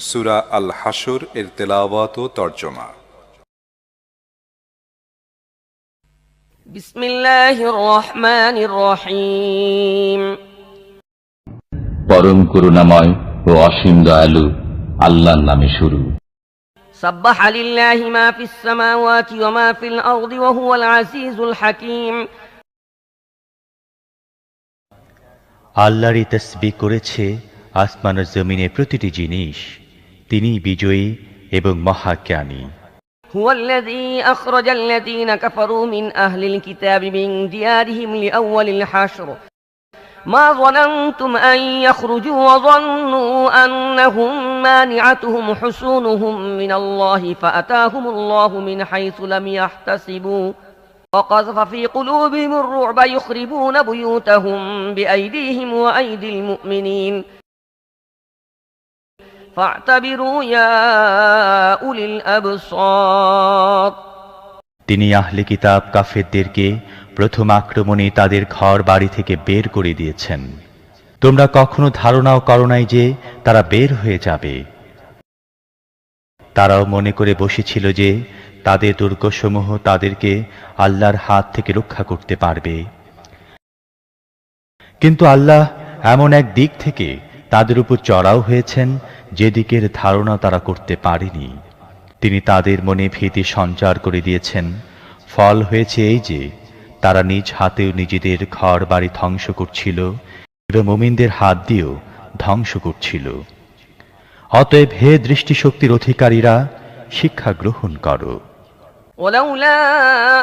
সুরা আল হাসর এর তেলাওয়াত ও তর্জমা بسم الله الرحمن الرحيم পরম করুণাময় ও অসীম দয়ালু আল্লাহর নামে শুরু سبح لله ما في السماوات وما في الأرض وهو العزيز الحكيم আল্লাহরই তসবি করেছে আসমান ও জমিনের প্রতিটি জিনিস তিনি বিজয়ী এবং মহাজ্ঞানী هو الذي أخرج الذين كفروا من أهل الكتاب من ديارهم لأول الحشر ما ظننتم أن يخرجوا وظنوا أنهم مانعتهم حصونهم من الله فأتاهم الله من حيث لم يحتسبوا وقذف في قلوبهم الرعب يخربون بيوتهم بأيديهم وأيدي المؤمنين তিনি আহলে কিতাব কাফেরদেরকে প্রথম আক্রমণে তাদের ঘর বাড়ি থেকে বের করে দিয়েছেন। তোমরা কখনো ধারণাও করো নাই যে তারা বের হয়ে যাবে। তারাও মনে করে বসেছিল যে তাদের দুর্গসমূহ তাদেরকে আল্লাহর হাত থেকে রক্ষা করতে পারবে। কিন্তু আল্লাহ এমন এক দিক থেকে তাদের উপর চড়াও হয়েছেন যে দিকের ধারণা তারা করতে পারেনি তিনি তাদের মনে ভীতি সঞ্চার করে দিয়েছেন ফল হয়েছে এই যে তারা নিজ হাতেও নিজেদের ঘর বাড়ি ধ্বংস করছিল এবং মুমিনদের হাত দিয়েও ধ্বংস করছিল অতএব হে দৃষ্টিশক্তির অধিকারীরা শিক্ষা গ্রহণ করো ولولا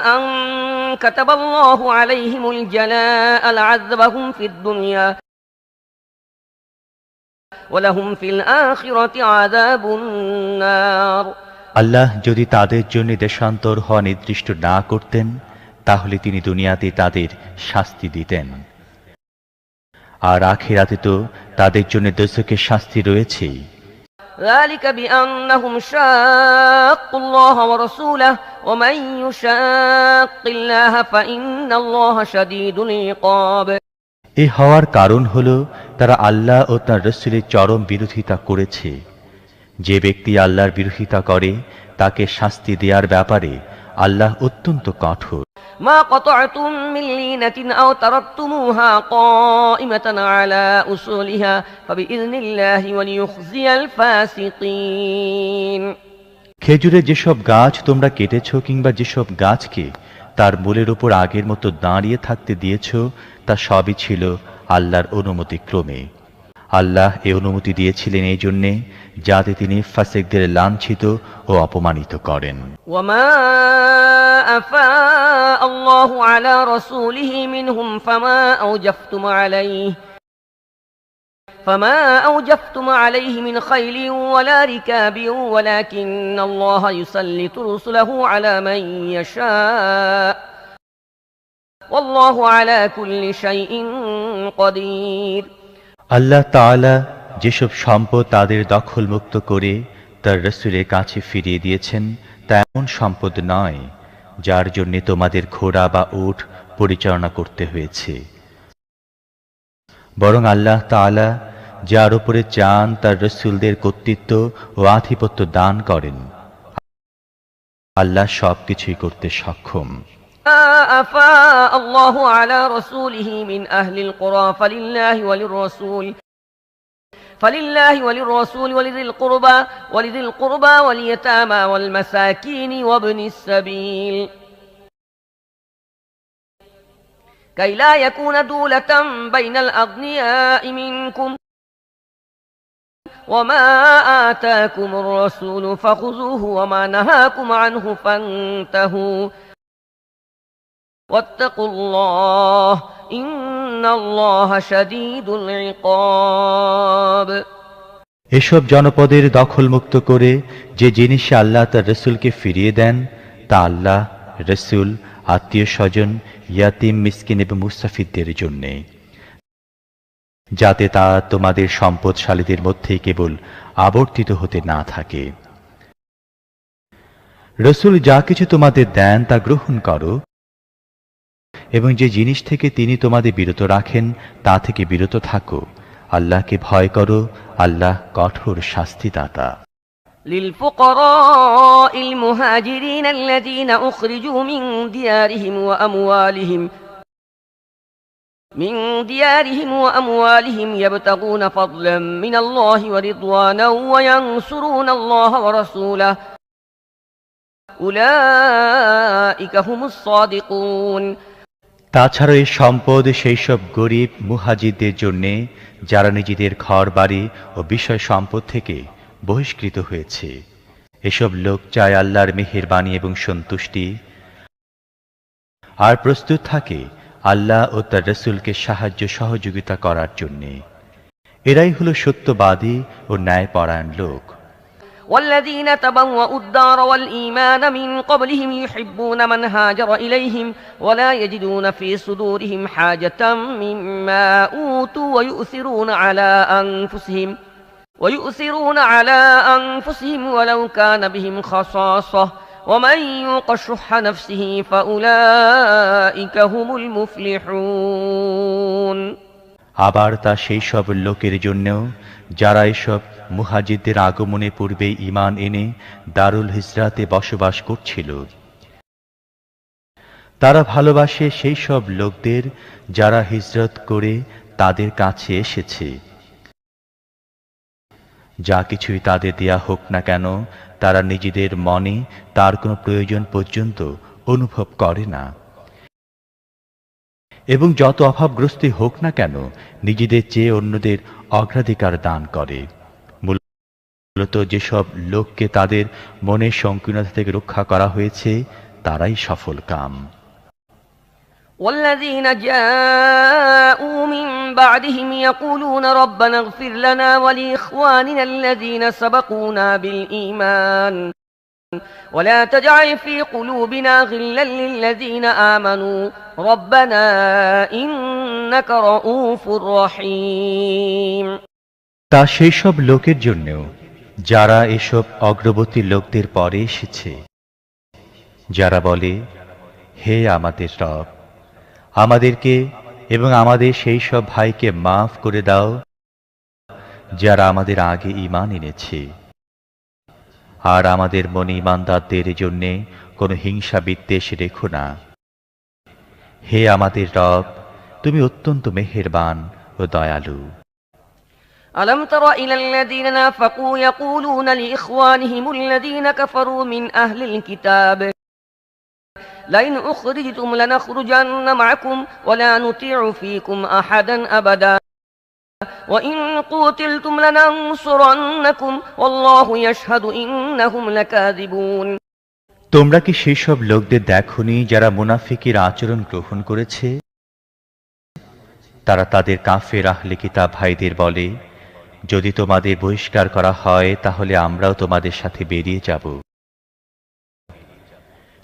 أن كتب الله عليهم الجلاء لعذبهم في الدنيا ফিল আখিরাতি আযাবুন নার। আল্লাহ যদি তাদের জন্য দেশান্তর হওয়া নির্দিষ্ট না করতেন তাহলে তিনি দুনিয়াতে তাদের শাস্তি দিতেন। আর আখিরাতে তো তাদের জন্য দেশকে শাস্তি রয়েছে ذلك بأنهم شاقوا الله ورسوله ومن يشاق الله فإن الله شديد العقاب এ হওয়ার কারণ হল তারা আল্লাহ ও তার রসুলের চরম বিরোধিতা করেছে যে ব্যক্তি আল্লাহর বিরোধিতা করে তাকে শাস্তি দেওয়ার ব্যাপারে আল্লাহ অত্যন্ত কঠোর ما قطعتم من لينة أو تركتموها قائمة على أصولها فبإذن الله وليخزي الفاسقين খেজুরের যেসব গাছ তোমরা কেটেছ কিংবা যেসব গাছকে তার মূলের উপর আগের মতো দাঁড়িয়ে থাকতে দিয়েছ তা সবই ছিল আল্লাহর অনুমতি ক্রমে আল্লাহ এ অনুমতি দিয়েছিলেন এই জন্যে যাতে তিনি ফাসেকদের লাঞ্ছিত ও অপমানিত করেন وما أفاء الله على رسوله منهم فما أوجفتم عليه فما أوجفتم عليه من خيل ولا ركاب ولكن الله يسلط رسله على من يشاء আল্লাহ তাআলা যেসব সম্পদ তাদের দখলমুক্ত করে তার রসুলের কাছে ফিরিয়ে দিয়েছেন, তা এমন সম্পদ নয় যার জন্য তোমাদের ঘোড়া বা উঠ পরিচালনা করতে হয়েছে। বরং আল্লাহ তাআলা যার উপরে চান তার রসুলদের কর্তৃত্ব ও আধিপত্য দান করেন। আল্লাহ সবকিছুই করতে সক্ষম। أفاء الله على رسوله من أهل القرى فلله وللرسول فلله وللرسول ولذي القربى ولذي القربى واليتامى والمساكين وابن السبيل. كي لا يكون دولة بين الأغنياء منكم وما آتاكم الرسول فخذوه وما نهاكم عنه فانتهوا. واتقوا الله إن الله شديد العقاب এসব জনপদের দখলমুক্ত করে যে জিনিসে আল্লাহ তার রসুলকে ফিরিয়ে দেন তা আল্লাহ রসুল আত্মীয় স্বজন ইয়াতিম মিসকিন এবং মুস্তাফিদদের জন্যে যাতে তা তোমাদের সম্পদশালীদের মধ্যে কেবল আবর্তিত হতে না থাকে রসুল যা কিছু তোমাদের দেন তা গ্রহণ করো এবং যে জিনিস থেকে তিনি তোমাদের বিরত রাখেন তা থেকে বিরত থাকো আল্লাহকে ভয় করো আল্লাহ কঠোর শাস্তিদাতা للفقراء المهاجرين الذين أخرجوا من ديارهم وأموالهم من ديارهم وأموالهم يبتغون فضلا من الله ورضوانا وينصرون الله ورسوله أولئك هم الصادقون তাছাড়া এই সম্পদ সেই সব গরিব মুহাজিদদের জন্যে, যারা নিজেদের ঘর বাড়ি ও বিষয় সম্পদ থেকে বহিষ্কৃত হয়েছে। এসব লোক চায় আল্লাহর মেহেরবাণী এবং সন্তুষ্টি। আর প্রস্তুত থাকে আল্লাহ ও তার রসুলকে সাহায্য সহযোগিতা করার জন্যে। এরাই হলো সত্যবাদী ও ন্যায়পরায়ণ লোক। والذين تبوأوا الدار والإيمان من قبلهم يحبون من هاجر إليهم ولا يجدون في صدورهم حاجة مما أوتوا ويؤثرون على أنفسهم ويؤثرون على أنفسهم ولو كان بهم خصاصة ومن يوق شح نفسه فأولئك هم المفلحون আবার তা সেই সব লোকের জন্যও যারা এসব মুহাজিদদের আগমনে পূর্বে ঈমান এনে দারুল হিজরাতে বসবাস করছিল। তারা ভালোবাসে সেই সব লোকদের যারা হিজরত করে তাদের কাছে এসেছে। যা কিছুই তাদের দেয়া হোক না কেন, তারা নিজেদের মনে তার কোনো প্রয়োজন পর্যন্ত অনুভব করে না। এবং যত অভাবগ্রস্তি হোক না কেন, নিজেদের চেয়ে অন্যদের অগ্রাধিকার দান করে। মূলত যেসব লোককে তাদের মনের সংকীর্ণতা থেকে রক্ষা করা হয়েছে তারাই সফল কাম والذين جاءوا من بعدهم يقولون ربنا اغفر لنا ولإخواننا الذين سبقونا بالإيمان ولا تجعل في قلوبنا غلا للذين آمنوا ربنا إنك رؤوف رحيم তা সেই সব লোকের জন্যও যারা এসব অগ্রবর্তী লোকদের পরে এসেছে, যারা বলে, হে আমাদের রব, আমাদেরকে এবং আমাদের সেই সব ভাইকে মাফ করে দাও, যারা আমাদের আগে ঈমান এনেছে। আর আমাদের মনে ঈমানদারদের জন্যে কোনো হিংসা বিদ্বেষ রেখো না। হে আমাদের রব, তুমি অত্যন্ত মেহেরবান ও দয়ালু। ألم تر إلى الذين نافقوا يقولون لإخوانهم الذين كفروا من أهل الكتاب لئن أخرجتم لنخرجن معكم ولا نطيع فيكم أحدا أبدا وإن قتلتم لننصرنكم والله يشهد إنهم لكاذبون তোমরা কি সেই সব লোকদের দেখনি যারা মুনাফিকের আচরণ গ্রহণ করেছে তারা তাদের কাফের আহলে কিতাব ভাইদের বলে যদি তোমাদের বহিষ্কার করা হয় তাহলে আমরাও তোমাদের সাথে বেরিয়ে যাব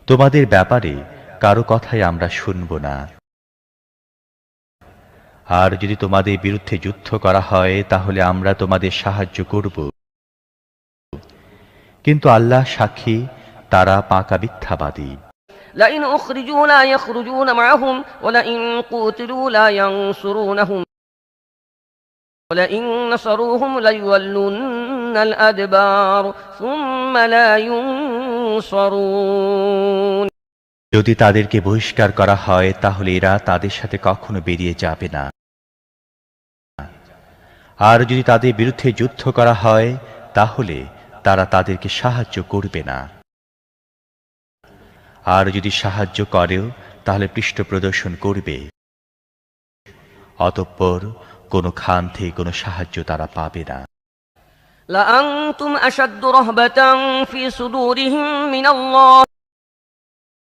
তোমাদের ব্যাপারে কারো কথাই আমরা শুনব না আর যদি তোমাদের বিরুদ্ধে যুদ্ধ করা হয় তাহলে আমরা তোমাদের সাহায্য করব কিন্তু আল্লাহ সাক্ষী তারা পাকা মিথ্যাবাদী لئن أخرجوا لا يخرجون معهم ولئن قتلوا لا ينصرونهم ولئن نصروهم ليولن الأدبار ثم لا ينصرون যদি তাদেরকে বহিষ্কার করা হয় তাহলে এরা তাদের সাথে কখনো বেরিয়ে যাবে না আর যদি তাদের বিরুদ্ধে যুদ্ধ করা হয় তাহলে তারা তাদেরকে সাহায্য করবে না আর যদি সাহায্য করেও তাহলে পৃষ্ঠ প্রদর্শন করবে অতঃপর কোনো খান থেকে কোনো সাহায্য তারা পাবে না لأنتم أشد رهبة في صدورهم من الله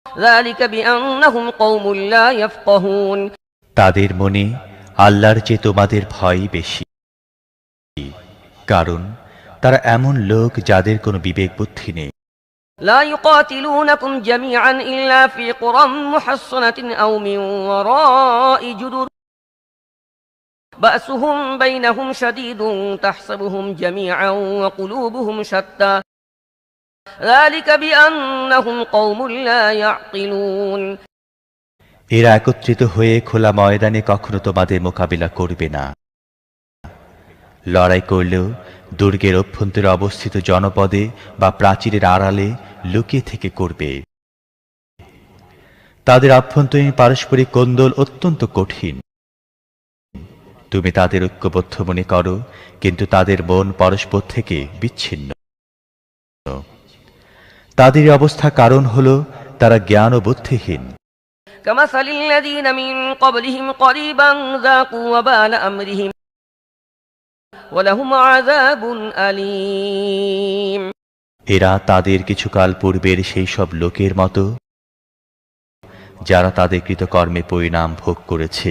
ذلك بأنهم قوم لا يفقهون তাদের মনে আল্লাহর চেয়ে তোমাদের ভয় বেশি কারণ তারা এমন লোক যাদের কোনো বিবেক বুদ্ধি নেই لا يقاتلونكم جميعا إلا في قرى محصنة أو من وراء جدر بأسهم بينهم شديد تحسبهم جميعا وقلوبهم شتى ذلك بأنهم قوم لا يعقلون এরা একত্রিত হয়ে খোলা ময়দানে কখনো তোমাদের মোকাবিলা করবে না লড়াই করলেও দুর্গের অভ্যন্তরে অবস্থিত জনপদে বা প্রাচীরের আড়ালে লুকিয়ে থেকে করবে তাদের আভ্যন্তরীণ পারস্পরিক কোন্দল অত্যন্ত কঠিন তুমি তাদের ঐক্যবদ্ধ মনে করো কিন্তু তাদের মন পরস্পর থেকে বিচ্ছিন্ন তাদের এই অবস্থা কারণ হল তারা জ্ঞান ও বুদ্ধিহীন كمثل الذين من قبلهم قريبا ذاقوا وبال أمرهم ولهم عذاب أليم এরা তাদের কিছুকাল পূর্বের সেই সব লোকের মতো যারা তাদের কৃতকর্মে পরিণাম ভোগ করেছে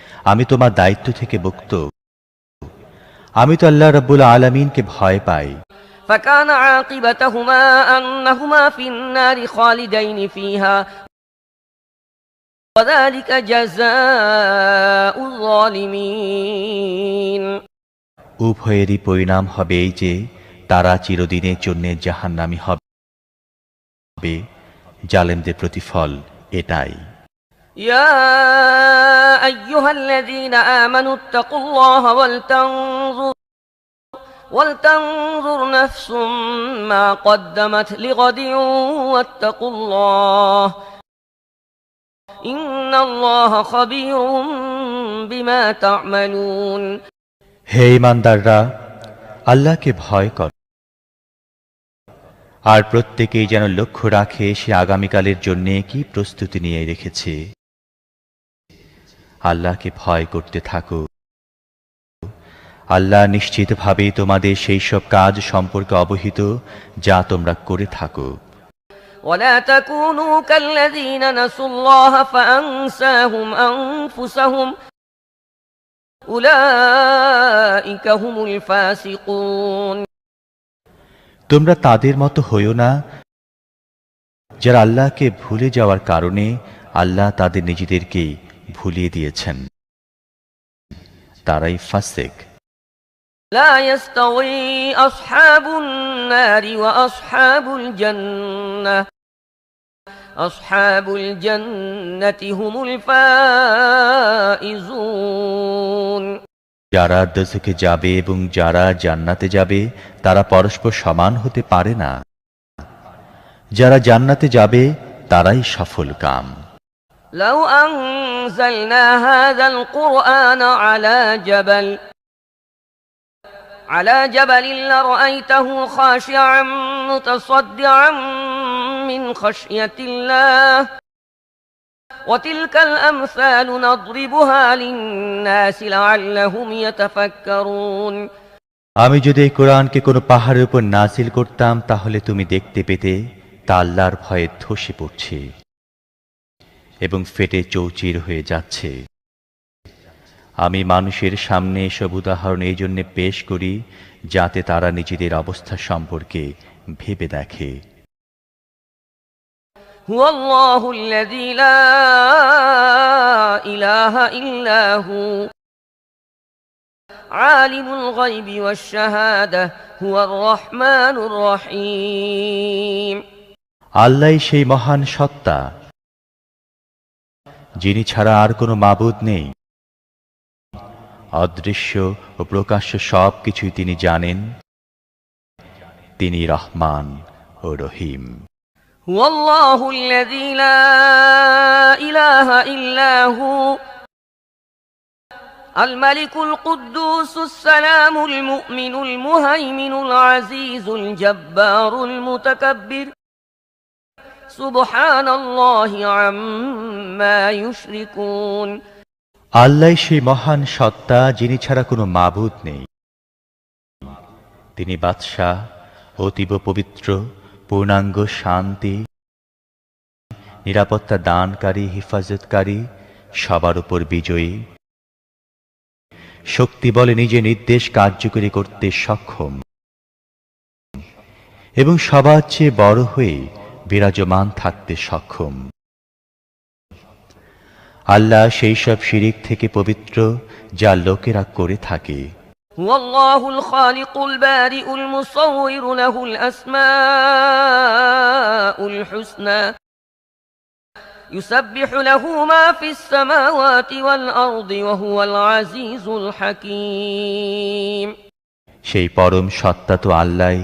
আমি তোমার দায়িত্ব থেকে মুক্ত আমি তো আল্লাহ রব্বুল আলমিনকে ভয় পাই فكان عاقبتهما أنهما في النار خالدين فيها وذلك جزاء الظالمين উভয়েরই পরিণাম হবে এই যে তারা চিরদিনের জন্য জাহান্নামি হবে জালেমদের প্রতিফল এটাই يا أيها الذين آمنوا اتقوا الله ولتنظر ولتنظر نفس ما قدمت لغد واتقوا الله إن الله خبير بما تعملون হে ইমানদাররা আল্লাহকে ভয় কর আর প্রত্যেকেই যেন লক্ষ্য রাখে সে আগামীকালের জন্য কি প্রস্তুতি নিয়ে রেখেছে আল্লাহকে ভয় করতে থাকো আল্লাহ নিশ্চিতভাবে তোমাদের সেই সব কাজ সম্পর্কে অবহিত যা তোমরা করে থাকো ولا تكونوا كالذين نسوا الله فأنساهم أنفسهم أولئك هم الفاسقون তোমরা তাদের মতো হইও না যারা আল্লাহকে ভুলে যাওয়ার কারণে আল্লাহ তাদের নিজেদেরকে ভুলিয়ে দিয়েছেন তারাই ফাসেক لا يستوي أصحاب النار وأصحاب الجنة أصحاب الجنة هم الفائزون যারা দোজখে যাবে এবং যারা জান্নাতে যাবে তারা পরস্পর সমান হতে পারে না যারা জান্নাতে যাবে তারাই সফল কাম لو أنزلنا هذا القرآن على جبل على جبل لرأيته خاشعا متصدعا من خشية الله وتلك الأمثال نضربها للناس لعلهم يتفكرون আমি যদি এই কোরআনকে কোনো পাহাড়ের উপর নাজিল করতাম তাহলে তুমি দেখতে পেতে তা আল্লাহর ভয়ে ধসে পড়ছে এবং ফেটে চৌচির হয়ে যাচ্ছে আমি মানুষের সামনে এসব উদাহরণ এই জন্যে পেশ করি যাতে তারা নিজেদের অবস্থা সম্পর্কে ভেবে দেখে هو الله الذي لا إله إلا هو عالم الغيب والشهادة هو الرحمن الرحيم আল্লাহ সেই মহান সত্তা যিনি ছাড়া আর কোনো মাবুদ নেই অদৃশ্য ও প্রকাশ্য সব কিছুই তিনি জানেন তিনি রহমান ও রহিম هو الله الذي لا إله إلا هو الملك القدوس السلام المؤمن المهيمن العزيز الجبار المتكبر আল্লাহ সেই মহান সত্তা যিনি ছাড়া কোনো মাবুদ নেই। তিনি বাদশাহ, অতীব পবিত্র, পূর্ণাঙ্গ শান্তি, নিরাপত্তা দানকারী, হেফাজতকারী, সবার উপর বিজয়ী। শক্তি বলে নিজে নির্দেশ কার্যকরী করতে সক্ষম। এবং সবার চেয়ে বড় হয়ে বিরাজমান থাকতে সক্ষম আল্লাহ সেই সব শিরিক থেকে পবিত্র যা লোকেরা করে থাকে هو الله الخالق البارئ المصور له الأسماء الحسنى يسبح له ما في السماوات والأرض وهو العزيز الحكيم সেই পরম সত্তা তো আল্লাহ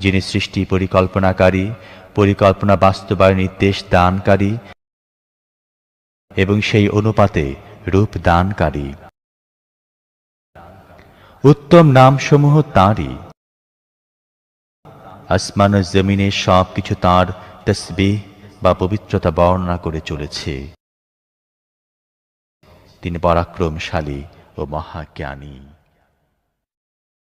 যিনি সৃষ্টি পরিকল্পনাকারী, পরিকল্পনা বাস্তবায়ন নির্দেশ দানকারী এবং সেই অনুপাতে রূপ দানকারী। উত্তম নামসমূহ তাঁরই। আসমান জমিনে সব কিছু তাঁর তসবিহ বা পবিত্রতা বর্ণনা করে চলেছে। তিনি পরাক্রমশালী ও মহাজ্ঞানী।